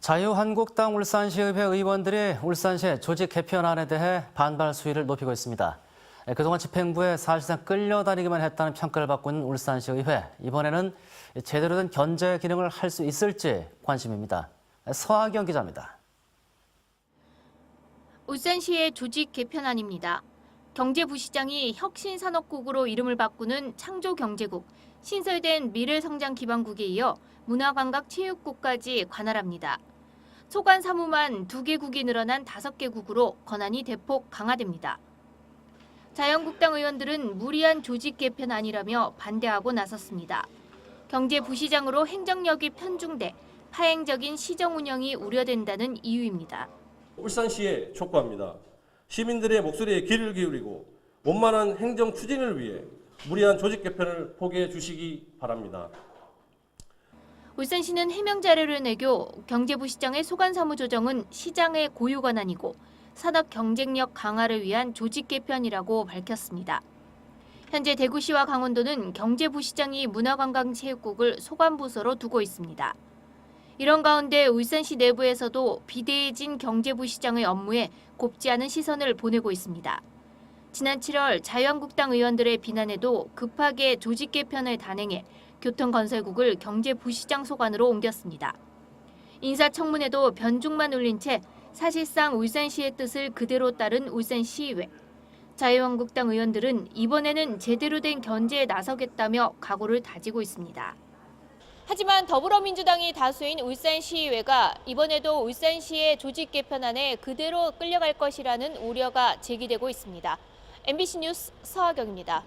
자유한국당 울산시의회 의원들이 울산시 조직 개편안에 대해 반발 수위를 높이고 있습니다. 그동안 집행부에 사실상 끌려다니기만 했다는 평가를 받고 있는 울산시의회. 이번에는 제대로 된 견제 기능을 할 수 있을지 관심입니다. 서하경 기자입니다. 울산시의 조직 개편안입니다. 경제부시장이 혁신산업국으로 이름을 바꾸는 창조경제국, 신설된 미래성장기반국에 이어 문화관광체육국까지 관할합니다. 소관 사무만 두 개국이 늘어난 다섯 개국으로 권한이 대폭 강화됩니다. 자유한국당 의원들은 무리한 조직 개편안이라며 반대하고 나섰습니다. 경제부시장으로 행정력이 편중돼 파행적인 시정 운영이 우려된다는 이유입니다. 울산시에 촉구합니다. 시민들의 목소리에 귀를 기울이고 원만한 행정 추진을 위해 무리한 조직 개편을 포기해 주시기 바랍니다. 울산시는 해명 자료를 내교 경제부 시장의 소관 사무 조정은 시장의 고유 권한이고 산업 경쟁력 강화를 위한 조직 개편이라고 밝혔습니다. 현재 대구시와 강원도는 경제부 시장이 문화관광체육국을 소관부서로 두고 있습니다. 이런 가운데 울산시 내부에서도 비대해진 경제부 시장의 업무에 곱지 않은 시선을 보내고 있습니다. 지난 7월 자유한국당 의원들의 비난에도 급하게 조직 개편을 단행해 교통건설국을 경제부시장 소관으로 옮겼습니다. 인사청문회도 변죽만 울린 채 사실상 울산시의 뜻을 그대로 따른 울산시의회. 자유한국당 의원들은 이번에는 제대로 된 견제에 나서겠다며 각오를 다지고 있습니다. 하지만 더불어민주당이 다수인 울산시의회가 이번에도 울산시의 조직 개편안에 그대로 끌려갈 것이라는 우려가 제기되고 있습니다. MBC 뉴스 서하경입니다.